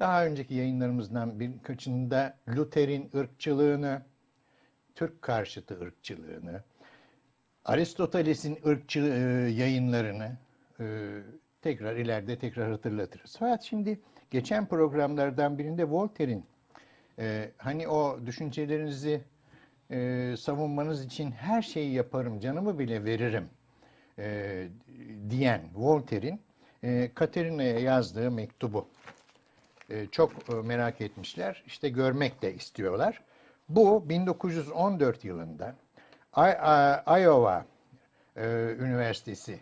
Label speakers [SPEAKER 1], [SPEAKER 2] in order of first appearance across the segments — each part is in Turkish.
[SPEAKER 1] Daha önceki yayınlarımızdan birkaçında Luther'in ırkçılığını, Türk karşıtı ırkçılığını, Aristoteles'in ırkçı e, yayınlarını e, tekrar ileride tekrar hatırlatırız. Fakat şimdi geçen programlardan birinde Voltaire'in e, hani o düşüncelerinizi savunmanız için her şeyi yaparım, canımı bile veririm diyen Voltaire'in Katerina'ya yazdığı mektubu e, çok e, merak etmişler. İşte görmek de istiyorlar. Bu 1914 yılında Iowa e, Üniversitesi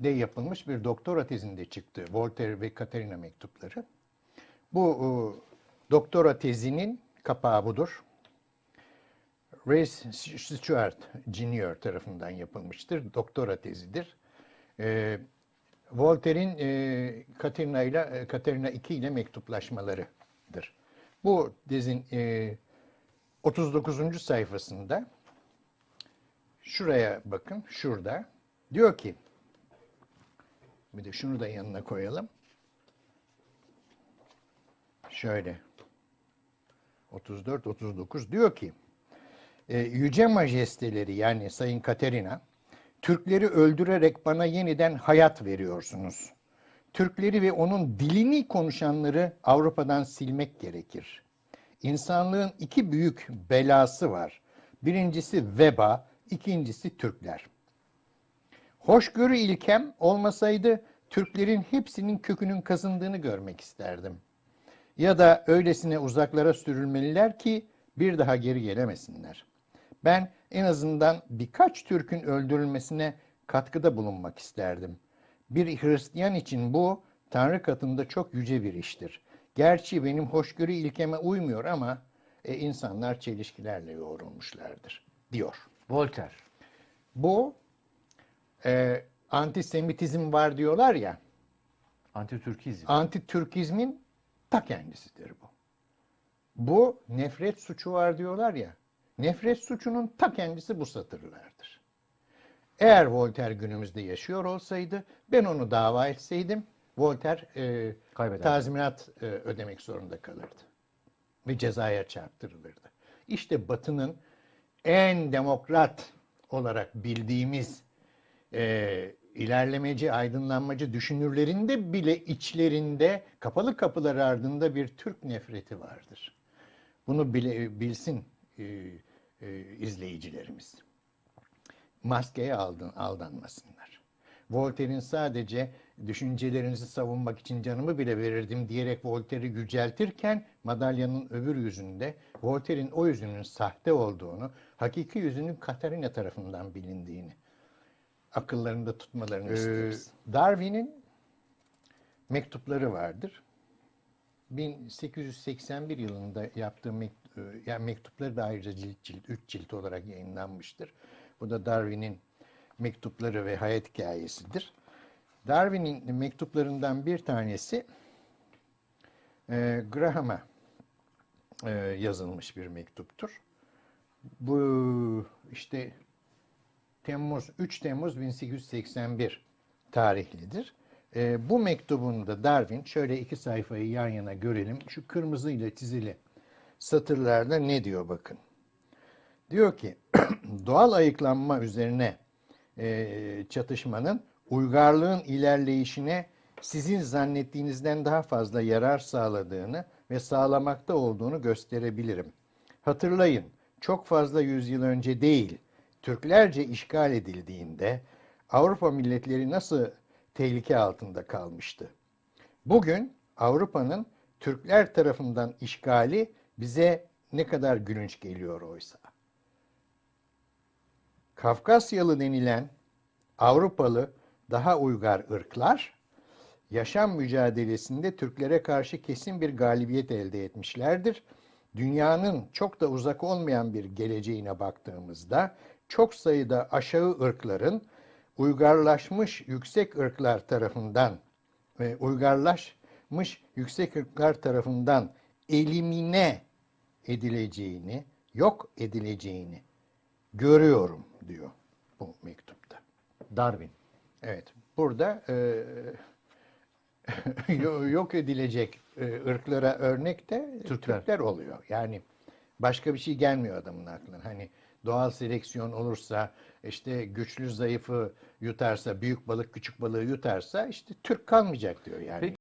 [SPEAKER 1] de yapılmış bir doktora tezinde çıktı. Voltaire ve Katerina mektupları. Bu e, doktora tezinin kapağı budur. Ray Stewart Jr. tarafından yapılmıştır. Doktora tezidir. E, Voltaire'in e, Katerina ile e, Katerina II ile mektuplaşmalarıdır. Bu tezin e, 39. sayfasında şuraya bakın, şurada diyor ki bir de şunu da yanına koyalım. Şöyle 34 39 diyor ki e, yüce majesteleri yani Sayın Katerina Türkleri öldürerek bana yeniden hayat veriyorsunuz. Türkleri ve onun dilini konuşanları Avrupa'dan silmek gerekir. İnsanlığın iki büyük belası var. Birincisi veba, ikincisi Türkler. Hoşgörü ilkem olmasaydı Türklerin hepsinin kökünün kazındığını görmek isterdim. Ya da öylesine uzaklara sürülmeliler ki bir daha geri gelemesinler. Ben en azından birkaç Türk'ün öldürülmesine katkıda bulunmak isterdim. Bir Hristiyan için bu Tanrı katında çok yüce bir iştir. Gerçi benim hoşgörü ilkeme uymuyor ama e, insanlar çelişkilerle yoğrulmuşlardır, diyor.
[SPEAKER 2] Voltaire.
[SPEAKER 1] Bu e, antisemitizm var diyorlar ya,
[SPEAKER 2] Antitürkizm.
[SPEAKER 1] antitürkizmin ta kendisidir bu. Bu nefret suçu var diyorlar ya, nefret suçunun ta kendisi bu satırlardır. Eğer Voltaire günümüzde yaşıyor olsaydı, ben onu dava etseydim, Voltaire e, tazminat e, ödemek zorunda kalırdı. Ve cezaya çarptırılırdı. İşte Batı'nın en demokrat olarak bildiğimiz e, ilerlemeci, aydınlanmacı düşünürlerinde bile içlerinde kapalı kapılar ardında bir Türk nefreti vardır. Bunu bile, bilsin e, e, izleyicilerimiz. Maskeye aldın, aldanmasınlar. Voltaire'in sadece düşüncelerinizi savunmak için canımı bile verirdim diyerek Voltaire'i yüceltirken madalyanın öbür yüzünde Voltaire'in o yüzünün sahte olduğunu, hakiki yüzünün Katarina tarafından bilindiğini akıllarında tutmalarını isteriz. Darwin'in mektupları vardır. 1881 yılında yaptığı mekt- e, yani mektupları da ayrıca cilt cilt, üç cilt olarak yayınlanmıştır. Bu da Darwin'in mektupları ve hayat hikayesidir. Darwin'in mektuplarından bir tanesi e, Graham'a e, yazılmış bir mektuptur. Bu işte Temmuz 3 Temmuz 1881 tarihlidir. E, bu mektubunda Darwin şöyle iki sayfayı yan yana görelim. Şu kırmızı ile çizili satırlarda ne diyor bakın. Diyor ki doğal ayıklanma üzerine e, çatışmanın uygarlığın ilerleyişine sizin zannettiğinizden daha fazla yarar sağladığını ve sağlamakta olduğunu gösterebilirim. Hatırlayın, çok fazla yüzyıl önce değil, Türklerce işgal edildiğinde Avrupa milletleri nasıl tehlike altında kalmıştı? Bugün Avrupa'nın Türkler tarafından işgali bize ne kadar gülünç geliyor oysa. Kafkasyalı denilen Avrupalı daha uygar ırklar yaşam mücadelesinde Türklere karşı kesin bir galibiyet elde etmişlerdir. Dünyanın çok da uzak olmayan bir geleceğine baktığımızda çok sayıda aşağı ırkların uygarlaşmış yüksek ırklar tarafından ve uygarlaşmış yüksek ırklar tarafından elimine edileceğini, yok edileceğini görüyorum diyor bu mektupta.
[SPEAKER 2] Darwin.
[SPEAKER 1] Evet. Burada e, yo- yok edilecek e, ırklara örnek de
[SPEAKER 2] Türkler.
[SPEAKER 1] Türkler. oluyor. Yani başka bir şey gelmiyor adamın aklına. Hani doğal seleksiyon olursa işte güçlü zayıfı yutarsa, büyük balık küçük balığı yutarsa işte Türk kalmayacak diyor yani.
[SPEAKER 2] Peki.